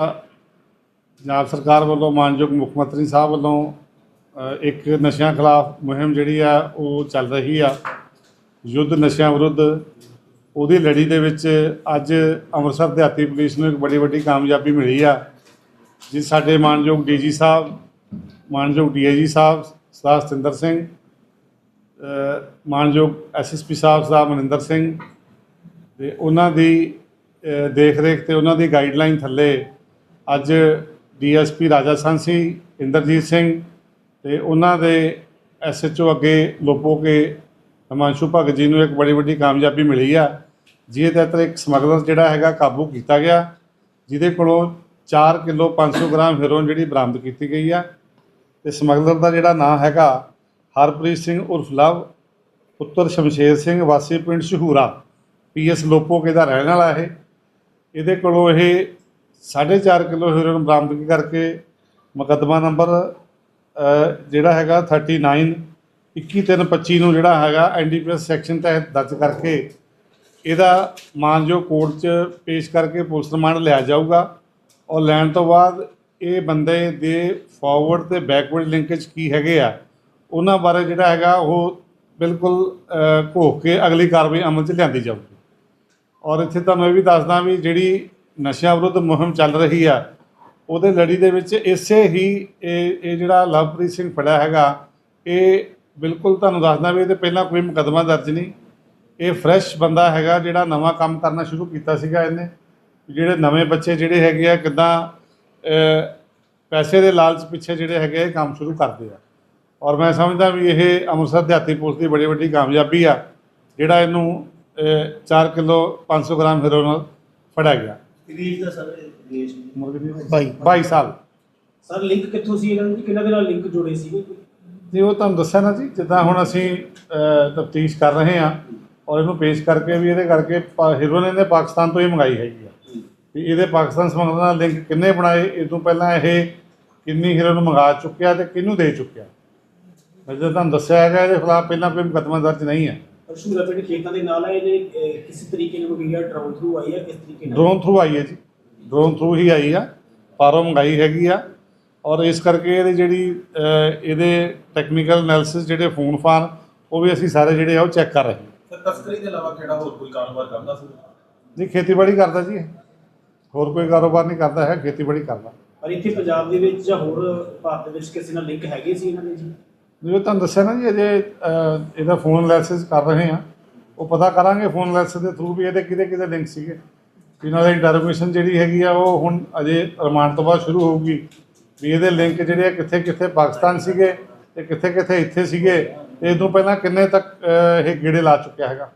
ਪੰਜਾਬ ਸਰਕਾਰ ਵੱਲੋਂ ਮਾਨਯੋਗ ਮੁੱਖ ਮੰਤਰੀ ਸਾਹਿਬ ਵੱਲੋਂ ਇੱਕ ਨਸ਼ਿਆਂ ਖਿਲਾਫ ਮੁਹਿੰਮ ਜਿਹੜੀ ਆ ਉਹ ਚੱਲ ਰਹੀ ਆ। ਯੁੱਧ ਨਸ਼ਿਆਂ ਵਿਰੁੱਧ। ਉਹਦੀ ਲੜੀ ਦੇ ਵਿੱਚ ਅੱਜ ਅੰਮ੍ਰਿਤਸਰ ਦਿਹਾਤੀ ਪੁਲਿਸ ਨੂੰ ਇੱਕ ਬੜੀ ਵੱਡੀ ਕਾਮਯਾਬੀ ਮਿਲੀ ਆ ਜਿਸ ਸਾਡੇ ਮਾਨਯੋਗ ਡੀਜੀ ਸਾਹਿਬ ਮਾਨਯੋਗ ਡੀਆਈਜੀ ਸਾਹਿਬ ਸਰਦਾਰ ਸਤਿੰਦਰ ਸਿੰਘ ਅ, ਮਾਨਯੋਗ ਐਸਐਸਪੀ ਸਾਹਿਬ ਸਰਦਾਰ ਮਨਿੰਦਰ ਸਿੰਘ ਤੇ ਉਹਨਾਂ ਦੀ ਦੇਖ ਰੇਖ ਤੇ ਉਹਨਾਂ ਦੀ ਗਾਈਡਲਾਈਨ ਥੱਲੇ ਅੱਜ ਡੀਐਸਪੀ ਰਾਜਾ ਸਾਂਸੀ ਇੰਦਰਜੀਤ ਸਿੰਘ ਤੇ ਉਹਨਾਂ ਦੇ ਐਸਐਚਓ ਅੱਗੇ ਲੋਪੋ ਕੇ ਹਿਮਾਂਸ਼ੂ ਭਗਤ ਜੀ ਨੂੰ ਇੱਕ ਬੜੀ ਵੱਡੀ ਕਾਮਯਾਬੀ ਮਿਲੀ ਆ। ਜਿਹਦੇ ਤਹਿਤ ਇੱਕ ਸਮਗਲਰ ਜਿਹੜਾ ਹੈਗਾ ਕਾਬੂ ਕੀਤਾ ਗਿਆ, ਜਿਹਦੇ ਕੋਲੋਂ 4 ਕਿਲੋ 500 ਗ੍ਰਾਮ ਹੈਰੋਇਨ ਜਿਹੜੀ ਬਰਾਮਦ ਕੀਤੀ ਗਈ ਆ। ਤੇ ਸਮਗਲਰ ਦਾ ਜਿਹੜਾ ਨਾਮ ਹੈਗਾ ਹਰਪ੍ਰੀਤ ਸਿੰਘ ਉਰਫ ਲਵ, ਪੁੱਤਰ ਸ਼ਮਸ਼ੇਰ ਸਿੰਘ, ਵਾਸੀ ਪਿੰਡ ਸ਼ਹੂਰਾ ਪੀਐਸ ਲੋਪੋਕੇ ਦਾ ਰਹਿਣ ਵਾਲਾ ਇਹ। ਇਹਦੇ ਕੋਲੋਂ ਇਹ 4.5 ਕਿਲੋ ਹੈਰੋਇਨ ਬਰਾਮਦਗੀ ਕਰਕੇ ਮੁਕੱਦਮਾ ਨੰਬਰ ਜਿਹੜਾ ਹੈਗਾ 39 21325 ਨੂੰ ਜਿਹੜਾ ਹੈਗਾ ਐਨਡੀਪੀਐਸ ਸੈਕਸ਼ਨ ਤਹਿਤ ਦਰਜ ਕਰਕੇ ਇਹਦਾ ਮਾਨਯੋਗ ਕੋਰਟ 'ਚ ਪੇਸ਼ ਕਰਕੇ ਪੁਲਿਸ ਰਿਮਾਂਡ ਲਿਆ ਜਾਊਗਾ। ਔਰ ਲੈਣ ਤੋਂ ਬਾਅਦ ਇਹ ਬੰਦੇ ਦੇ ਫਾਰਵਰਡ ਤੇ ਬੈਕਵਰਡ ਲਿੰਕੇਜ ਕੀ ਹੈਗੇ ਆ, ਉਹਨਾਂ ਬਾਰੇ ਜਿਹੜਾ ਹੈਗਾ ਉਹ ਬਿਲਕੁਲ ਘੋਖ ਕੇ ਅਗਲੀ ਕਾਰਵਾਈ ਅਮਲ 'ਚ ਲਿਆਂਦੀ ਜਾਊਗੀ। ਔਰ ਇੱਥੇ ਤੁਹਾਨੂੰ ਇਹ ਵੀ ਦੱਸਦਾ ਵੀ ਜਿਹੜੀ ਨਸ਼ਿਆਂ ਵਿਰੁੱਧ ਮੁਹਿੰਮ ਚੱਲ ਰਹੀ ਆ, ਉਹਦੇ ਲੜੀ ਦੇ ਵਿੱਚ ਇਸੇ ਹੀ ਇਹ ਇਹ ਜਿਹੜਾ ਲਵਪ੍ਰੀਤ ਸਿੰਘ ਫੜਿਆ ਹੈਗਾ, ਇਹ ਬਿਲਕੁਲ ਤੁਹਾਨੂੰ ਦੱਸਦਾ ਵੀ ਇਹਦੇ ਪਹਿਲਾਂ ਕੋਈ ਮੁਕੱਦਮਾ ਦਰਜ ਨਹੀਂ। ਇਹ ਫਰੈਸ਼ ਬੰਦਾ ਹੈਗਾ ਜਿਹੜਾ ਨਵਾਂ ਕੰਮ ਕਰਨਾ ਸ਼ੁਰੂ ਕੀਤਾ ਸੀਗਾ ਇਹਨੇ। ਜਿਹੜੇ ਨਵੇਂ ਬੱਚੇ ਜਿਹੜੇ ਹੈਗੇ ਆ, ਕਿਦਾਂ ਪੈਸੇ ਦੇ ਲਾਲਚ ਪਿੱਛੇ ਜਿਹੜੇ ਹੈਗੇ ਇਹ ਕੰਮ ਸ਼ੁਰੂ ਕਰਦੇ ਆ। ਔਰ ਮੈਂ ਸਮਝਦਾ ਵੀ ਇਹ ਅੰਮ੍ਰਿਤਸਰ ਦਿਹਾਤੀ ਪੁਲਿਸ ਦੀ ਬੜੀ ਵੱਡੀ ਕਾਮਯਾਬੀ ਆ, ਜਿਹੜਾ ਇਹਨੂੰ 4 ਕਿਲੋ 500 ਗ੍ਰਾਮ ਹੈਰੋਇਨ ਫੜਿਆ ਗਿਆ। ਰੀਜ ਦਾ ਸਰ ਰੇਜ ਬਾਈ 22 ਸਾਲ। ਸਰ ਲਿੰਕ ਕਿੱਥੋਂ ਸੀ ਇਹਨਾਂ ਦੀ? ਕਿਹਨਾਂ ਦੇ ਨਾਲ ਲਿੰਕ ਜੁੜੇ ਸੀ ਜੀ ਉਹ ਤੁਹਾਨੂੰ ਦੱਸਿਆ ਨਾ ਜੀ ਜਿੱਦਾਂ ਹੁਣ ਅਸੀਂ ਤਫਤੀਸ਼ ਕਰ ਰਹੇ ਹਾਂ ਔਰ ਇਹਨੂੰ ਪੇਸ਼ ਕਰਕੇ ਵੀ ਇਹਦੇ ਕਰਕੇ ਪਾ- ਹੀਰੋ ਨੇ ਇਹਨੇ ਪਾਕਿਸਤਾਨ ਤੋਂ ਹੀ ਮੰਗਾਈ ਹੈਗੀ ਆ। ਵੀ ਇਹਦੇ ਪਾਕਿਸਤਾਨ ਸੰਬੰਧ ਨਾਲ ਲਿੰਕ ਕਿੰਨੇ ਬਣਾਏ ਇਹ ਤੋਂ ਪਹਿਲਾਂ ਇਹ ਕਿੰਨੀ ਹੀਰੋ ਨੂੰ ਮੰਗਾ ਚੁੱਕਿਆ ਤੇ ਕਿਹਨੂੰ ਦੇ ਚੁੱਕਿਆ? ਮੈਂ ਜਿੱਦਾਂ ਤੁਹਾਨੂੰ ਦੱਸਿਆ ਹੈਗਾ ਇਹਦੇ ਖਿਲਾਫ ਪਹਿਲਾਂ ਕੋਈ ਮੁਕੱਦਮਾ ਦਰਜ ਨਹੀਂ ਹੈ ਅਸ਼ੂਰਾ ਪਿੰਡ ਖੇਤਾਂ ਦੇ ਨਾਲ ਹੈ ਇਹਨੇ ਅਹ, ਕਿਸੇ ਤਰੀਕੇ ਨਾਲ ਮੰਗਿਆ ਡਰਾਉਨ ਥਰੂ ਆਈ ਹੈ ਕਿਸ ਤਰੀਕੇ ਨਾਲ? ਡਰੋਨ ਥਰੂ ਆਈ ਹੈ ਜੀ। ਡਰੋਨ ਥਰੂ ਹੀ ਆਈ ਆ। ਪਾਰੋਂ ਮੰਗਾਈ ਹੈਗੀ ਆ। ਔਰ ਇਸ ਕਰਕੇ ਇਹਦੀ ਜਿਹੜੀ ਇਹਦੇ ਟੈਕਨੀਕਲ ਐਨਾਲਿਸਿਸ ਜਿਹੜੇ ਫੋਨ ਫਾਨ ਉਹ ਵੀ ਅਸੀਂ ਸਾਰੇ ਜਿਹੜੇ ਆ ਉਹ ਚੈੱਕ ਕਰ ਰਹੇ ਹਾਂ। ਤਸਕਰੀ ਦੇ ਇਲਾਵਾ ਕਿਹੜਾ ਹੋਰ ਕੋਈ ਕਾਰੋਬਾਰ ਕਰਦਾ ਸੀ? ਨਹੀਂ ਖੇਤੀਬਾੜੀ ਕਰਦਾ ਜੀ ਇਹ। ਹੋਰ ਕੋਈ ਕਾਰੋਬਾਰ ਨਹੀਂ ਕਰਦਾ ਹੈ ਖੇਤੀਬਾੜੀ ਕਰਦਾ। ਪਰ ਇੱਥੇ ਪੰਜਾਬ ਦੇ ਵਿੱਚ ਜਾਂ ਹੋਰ ਭਾਰਤ ਦੇ ਵਿੱਚ ਕਿਸੇ ਨਾਲ ਲਿੰਕ ਹੈਗੇ ਸੀ ਇਹਨਾਂ ਦੇ ਜੀ? ਜਿਵੇਂ ਤੁਹਾਨੂੰ ਦੱਸਿਆ ਨਾ ਜੀ ਅਜੇ ਇਹਦਾ ਫੋਨ ਐਨਾਲਿਸਿਸ ਕਰ ਰਹੇ ਆ ਉਹ ਪਤਾ ਕਰਾਂਗੇ ਫੋਨ ਐਨਾਲਿਸਿਸ ਦੇ ਥਰੂ ਵੀ ਇਹਦੇ ਕਿਹਦੇ ਕਿਹਦੇ ਲਿੰਕ ਸੀਗੇ। ਇਹਨਾਂ ਦੀ ਇੰਟਰੋਗੇਸ਼ਨ ਜਿਹੜੀ ਹੈਗੀ ਆ ਉਹ ਹੁਣ ਅਜੇ ਰਿਮਾਂਡ ਤੋਂ ਬਾਅਦ ਸ਼ੁਰੂ ਹੋਊਗੀ। ਵੀ ਇਹਦੇ ਲਿੰਕ ਜਿਹੜੇ ਆ ਕਿੱਥੇ ਕਿੱਥੇ ਪਾਕਿਸਤਾਨ ਸੀਗੇ ਤੇ ਕਿੱਥੇ ਕਿੱਥੇ ਇੱਥੇ ਸੀਗੇ ਤੇ ਇਹ ਤੋਂ ਪਹਿਲਾਂ ਕਿੰਨੇ ਤੱਕ ਇਹ ਗੇੜੇ ਲਾ ਚੁੱਕਿਆ ਹੈਗਾ।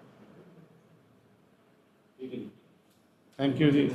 ਥੈਂਕ ਯੂ ਜੀ।